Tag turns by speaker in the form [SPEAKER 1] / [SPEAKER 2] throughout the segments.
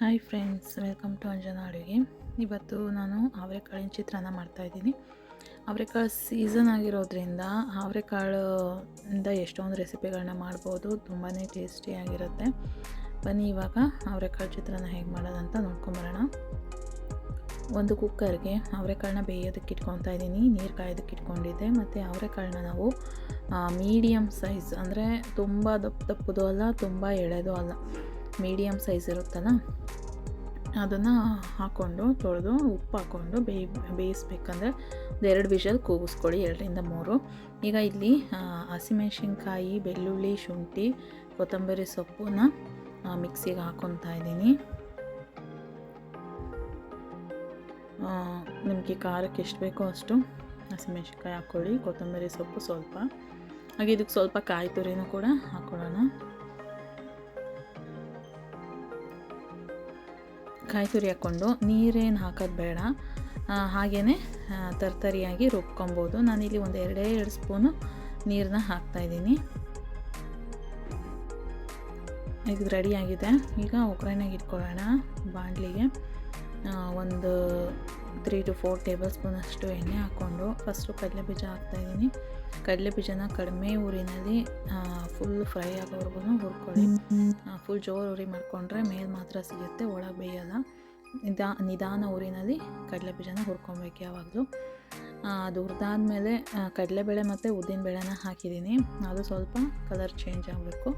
[SPEAKER 1] Hi friends welcome to Anjana ಅಡುಗೆ ಇವತ್ತು ನಾನು ಅವರೆಕಾಳಿನ ಚಿತ್ರಾನ್ನ ಮಾಡ್ತಾಯಿದ್ದೀನಿ ಅವರೆಕಾಳು ಸೀಸನ್ ಆಗಿರೋದ್ರಿಂದ ಅವರೆಕಾಳು ಇಂದ ಎಷ್ಟೊಂದು ರೆಸಿಪಿಗಳನ್ನ ಮಾಡ್ಬೋದು ತುಂಬಾ ಟೇಸ್ಟಿಯಾಗಿರುತ್ತೆ ಬನ್ನಿ ಇವಾಗ ಅವರೆಕಾಳು ಚಿತ್ರಾನ್ನ ಹೇಗೆ ಮಾಡೋದಂತ ನೋಡ್ಕೊಂಬರೋಣ. ಒಂದು ಕುಕ್ಕರ್ಗೆ ಅವರೆಕಾಳನ್ನ ಬೇಯೋದಕ್ಕೆ ಇಟ್ಕೊತಾ ಇದ್ದೀನಿ, ನೀರು ಕಾಯೋದಕ್ಕೆ ಇಟ್ಕೊಂಡಿದ್ದೆ. ಮತ್ತು ಅವರೆಕಾಳನ್ನ ನಾವು ಮೀಡಿಯಮ್ ಸೈಜ್ ಅಂದರೆ ತುಂಬ ದಪ್ಪ ದಪ್ಪದು ಅಲ್ಲ, ತುಂಬ ಎಳೆದು ಅಲ್ಲ. ಮೀಡಿಯಮ್ ಸೈಜ್ ಇರುತ್ತಲ್ಲ, ಅದನ್ನು ಹಾಕ್ಕೊಂಡು ತೊಳೆದು ಉಪ್ಪು ಹಾಕ್ಕೊಂಡು ಬೇಯ್, ಬೇಯಿಸ್ಬೇಕಂದ್ರೆ ಒಂದು ಎರಡು ವಿಷಲ್ ಕೂಗಿಸ್ಕೊಳ್ಳಿ, ಎರಡರಿಂದ ಮೂರು. ಈಗ ಇಲ್ಲಿ ಹಸಿಮೆಣ್ಸಿನ್ಕಾಯಿ, ಬೆಳ್ಳುಳ್ಳಿ, ಶುಂಠಿ, ಕೊತ್ತಂಬರಿ ಸೊಪ್ಪನ್ನ ಮಿಕ್ಸಿಗೆ ಹಾಕ್ಕೊತಾ ಇದ್ದೀನಿ. ನಿಮಗೆ ಖಾರಕ್ಕೆ ಎಷ್ಟು ಬೇಕೋ ಅಷ್ಟು ಹಸಿಮೆಣ್ಸಿನ್ಕಾಯಿ ಹಾಕ್ಕೊಳ್ಳಿ, ಕೊತ್ತಂಬರಿ ಸೊಪ್ಪು ಸ್ವಲ್ಪ. ಹಾಗೆ ಇದಕ್ಕೆ ಸ್ವಲ್ಪ ಕಾಯಿ ತುರಿನೂ ಕೂಡ ಹಾಕ್ಕೊಳ್ಳೋಣ ಕಾಯಿ ತುರಿ ಹಾಕ್ಕೊಂಡು ನೀರೇನು ಹಾಕೋದು ಬೇಡ. ಹಾಗೇ ತರ್ತರಿಯಾಗಿ ರುಬ್ಕೊಬೋದು. ನಾನಿಲ್ಲಿ ಒಂದು ಎರಡೇ, ಎರಡು ಸ್ಪೂನು ನೀರನ್ನ ಹಾಕ್ತಾಯಿದ್ದೀನಿ ಇದು ರೆಡಿಯಾಗಿದೆ ಈಗ ಒಗ್ಗರಣೆಗೆ ಇಟ್ಕೊಳ್ಳೋಣ ಬಾಣಲಿಗೆ. ಒಂದು ತ್ರೀ ಟು ಫೋರ್ ಟೇಬಲ್ ಸ್ಪೂನಷ್ಟು ಎಣ್ಣೆ ಹಾಕ್ಕೊಂಡು ಫಸ್ಟು ಕಡಲೆ ಬೀಜ ಹಾಕ್ತಾಯಿದ್ದೀನಿ ಕಡಲೆ ಬೀಜನ ಕಡಿಮೆ ಊರಿನಲ್ಲಿ ಫುಲ್ ಫ್ರೈ ಆಗೋವರೆಗೂ ಹುರ್ಕೊಳ್ಳಿ. ಫುಲ್ ಜೋರು ಉರಿ ಮಾಡಿಕೊಂಡ್ರೆ ಮೇಲೆ ಮಾತ್ರ ಸಿಗುತ್ತೆ, ಒಳಗೆ ಬೇಯಲ್ಲ. ನಿದಾ, ನಿಧಾನ ಊರಿನಲ್ಲಿ ಕಡಲೆ ಬೀಜನ ಹುರ್ಕೊಬೇಕು ಯಾವಾಗಲೂ. ಅದು ಹುರಿದಾದ್ಮೇಲೆ ಕಡಲೆಬೇಳೆ ಮತ್ತು ಉದ್ದಿನ ಬೇಳೆನ ಹಾಕಿದ್ದೀನಿ. ಅದು ಸ್ವಲ್ಪ ಕಲರ್ ಚೇಂಜ್ ಆಗಬೇಕು.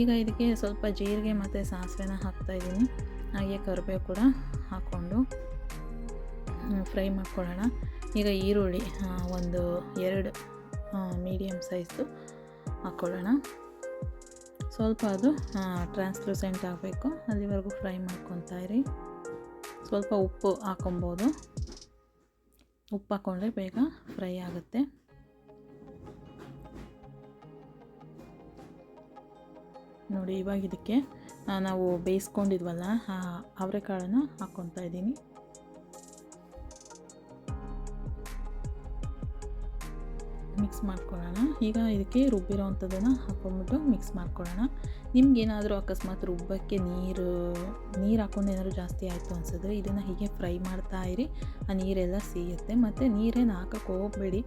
[SPEAKER 1] ಈಗ ಇದಕ್ಕೆ ಸ್ವಲ್ಪ ಜೀರಿಗೆ ಮತ್ತು ಸಾಸಿವೆನ ಹಾಕ್ತಾಯಿದ್ದೀನಿ ಹಾಗೆ ಕರಿಬೇವು ಕೂಡ ಹಾಕ್ಕೊಂಡು ಫ್ರೈ ಮಾಡ್ಕೊಳ್ಳೋಣ. ಈಗ ಈರುಳ್ಳಿ ಒಂದು ಎರಡು ಮೀಡಿಯಮ್ ಸೈಜು ಹಾಕ್ಕೊಳ್ಳೋಣ. ಸ್ವಲ್ಪ ಅದು ಟ್ರಾನ್ಸ್ಲೂಸೆಂಟ್ ಆಗಬೇಕು. ಅಲ್ಲಿವರೆಗೂ ಫ್ರೈ ಮಾಡ್ಕೊತಾ ಇರಿ. ಸ್ವಲ್ಪ ಉಪ್ಪು ಹಾಕೊಬೋದು. ಉಪ್ಪು ಹಾಕ್ಕೊಂಡ್ರೆ ಬೇಗ ಫ್ರೈ ಆಗುತ್ತೆ. ನೋಡಿ ಇವಾಗ ಇದಕ್ಕೆ ನಾವು ಬೇಯಿಸ್ಕೊಂಡಿದ್ವಲ್ಲ ಅವರೆಕಾಳನ್ನು ಹಾಕ್ಕೊತಾ ಇದ್ದೀನಿ. ಮಿಕ್ಸ್ ಮಾಡ್ಕೊಳ್ಳೋಣ. ಈಗ ಇದಕ್ಕೆ ರುಬ್ಬಿರೋ ಅಂಥದ್ದನ್ನು ಹಾಕ್ಕೊಂಬಿಟ್ಟು ಮಿಕ್ಸ್ ಮಾಡ್ಕೊಳ್ಳೋಣ. ನಿಮ್ಗೇನಾದರೂ ಅಕಸ್ಮಾತ್ ರುಬ್ಬಕ್ಕೆ ನೀರು ನೀರು ಹಾಕ್ಕೊಂಡು ಏನಾದರೂ ಜಾಸ್ತಿ ಆಯಿತು ಅನ್ಸಿದ್ರೆ ಇದನ್ನು ಹೀಗೆ ಫ್ರೈ ಮಾಡ್ತಾ ಇರಿ. ಆ ನೀರೆಲ್ಲ ಸಿಗುತ್ತೆ ಮತ್ತು ನೀರೇನು ಹಾಕಕ್ಕೆ ಹೋಗಬೇಡಿ.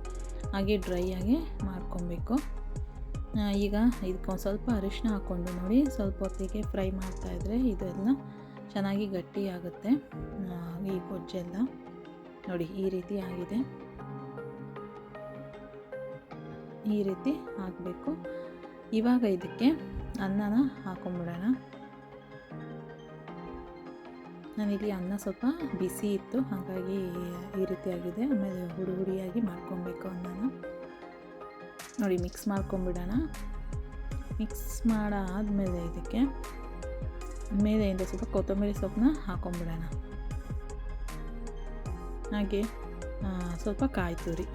[SPEAKER 1] ಹಾಗೆ ಡ್ರೈ ಆಗಿ ಮಾಡ್ಕೊಬೇಕು. ಈಗ ಇದಕ್ಕೆ ಒಂದು ಸ್ವಲ್ಪ ಅರಿಶಿನ ಹಾಕ್ಕೊಂಡು ನೋಡಿ. ಸ್ವಲ್ಪ ಹೊತ್ತಿಗೆ ಫ್ರೈ ಮಾಡ್ತಾಯಿದ್ರೆ ಇದೆಲ್ಲ ಚೆನ್ನಾಗಿ ಗಟ್ಟಿ ಆಗುತ್ತೆ ಈ ಗೊಜ್ಜೆಲ್ಲ ನೋಡಿ ಈ ರೀತಿ ಆಗಿದೆ. ಈ ರೀತಿ ಹಾಕಬೇಕು. ಇವಾಗ ಇದಕ್ಕೆ ಅನ್ನನ ಹಾಕೊಂಬಿಡೋಣ. ನಾನಿಲ್ಲಿ ಅನ್ನ ಸ್ವಲ್ಪ ಬಿಸಿ ಇತ್ತು, ಹಾಗಾಗಿ ಈ ರೀತಿಯಾಗಿದೆ ಆಮೇಲೆ ಹುಡಿ ಹುಡಿಯಾಗಿ ಮಾಡ್ಕೊಬೇಕು ಅನ್ನನ. ನೋಡಿ, ಮಿಕ್ಸ್ ಮಾಡ್ಕೊಂಬಿಡೋಣ. ಮಿಕ್ಸ್ ಮಾಡಾದಮೇಲೆ ಇದಕ್ಕೆ ಮೇಲೆಯಿಂದ ಸ್ವಲ್ಪ ಕೊತ್ತಂಬರಿ ಸೊಪ್ಪನ್ನ ಹಾಕೊಂಬಿಡೋಣ. ಹಾಗೆ ಸ್ವಲ್ಪ ಕಾಯಿ ತುರಿ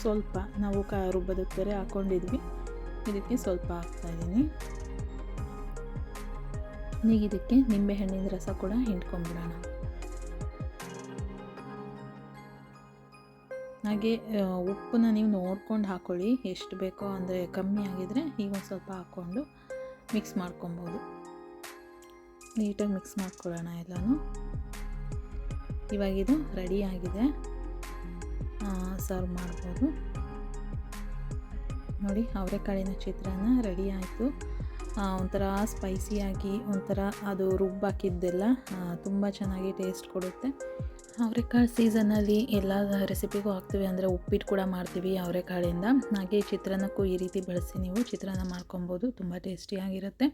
[SPEAKER 1] ಸ್ವಲ್ಪ ನಾವು ಕ ರುಬ್ಬದಕ್ಕೆ ಬೇರೆ ಹಾಕ್ಕೊಂಡಿದ್ವಿ ಇದಕ್ಕೆ ಸ್ವಲ್ಪ ಹಾಕ್ತಾಯಿದ್ದೀನಿ ಈಗ ಇದಕ್ಕೆ ನಿಂಬೆಹಣ್ಣಿನ ರಸ ಕೂಡ ಹಿಂಡ್ಕೊಂಡ್ಬಿಡೋಣ ಹಾಗೆ ಉಪ್ಪನ್ನ ನೀವು ನೋಡ್ಕೊಂಡು ಹಾಕ್ಕೊಳ್ಳಿ ಎಷ್ಟು ಬೇಕೋ ಅಂದರೆ ಕಮ್ಮಿ ಆಗಿದರೆ ಈಗ ಒಂದು ಸ್ವಲ್ಪ ಹಾಕ್ಕೊಂಡು ಮಿಕ್ಸ್ ಮಾಡ್ಕೊಬೋದು. ನೀಟಾಗಿ ಮಿಕ್ಸ್ ಮಾಡ್ಕೊಳ್ಳೋಣ ಎಲ್ಲನೂ. ಇವಾಗಿದು ರೆಡಿ ಆಗಿದೆ. ಸರ್ವ್ ಮಾಡ್ಬೋದು. ನೋಡಿ, ಅವರೆಕಾಳಿನ ಚಿತ್ರಾನ್ನ ರೆಡಿ ಆಯಿತು. ಒಂಥರ ಸ್ಪೈಸಿಯಾಗಿ ಒಂಥರ ಅದು ರುಬ್ಬಾಕಿದ್ದೆಲ್ಲ ತುಂಬ ಚೆನ್ನಾಗಿ ಟೇಸ್ಟ್ ಕೊಡುತ್ತೆ. ಅವರೆಕಾಳು ಸೀಸನಲ್ಲಿ ಎಲ್ಲ ರೆಸಿಪಿಗೂ ಹಾಕ್ತೀವಿ ಅಂದರೆ ಉಪ್ಪಿಟ್ಟು ಕೂಡ ಮಾಡ್ತೀವಿ ಅವರೆಕಾಳಿಂದ. ಹಾಗೆ ಚಿತ್ರಾನ್ನಕ್ಕೂ ಈ ರೀತಿ ಬಳಸಿ ನೀವು ಚಿತ್ರಾನ್ನ ಮಾಡ್ಕೊಬೋದು, ತುಂಬ ಟೇಸ್ಟಿಯಾಗಿರುತ್ತೆ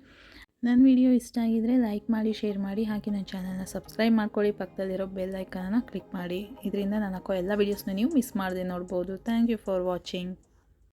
[SPEAKER 1] ನನ್ನ ವಿಡಿಯೋ ಇಷ್ಟ ಆಗಿದರೆ ಲೈಕ್ ಮಾಡಿ, ಶೇರ್ ಮಾಡಿ, ಹಾಗೆ ನನ್ನ ಚಾನಲ್ನ ಸಬ್ಸ್ಕ್ರೈಬ್ ಮಾಡ್ಕೊಳ್ಳಿ. ಪಕ್ಕದಲ್ಲಿರೋ ಬೆಲ್ ಐಕನನ್ನು ಕ್ಲಿಕ್ ಮಾಡಿ. ಇದರಿಂದ ನಾನು ಹಾಕೋ ಎಲ್ಲ ವೀಡಿಯೋಸ್ನ ನೀವು ಮಿಸ್ ಮಾಡದೆ ನೋಡ್ಬೋದು. Thank you for watching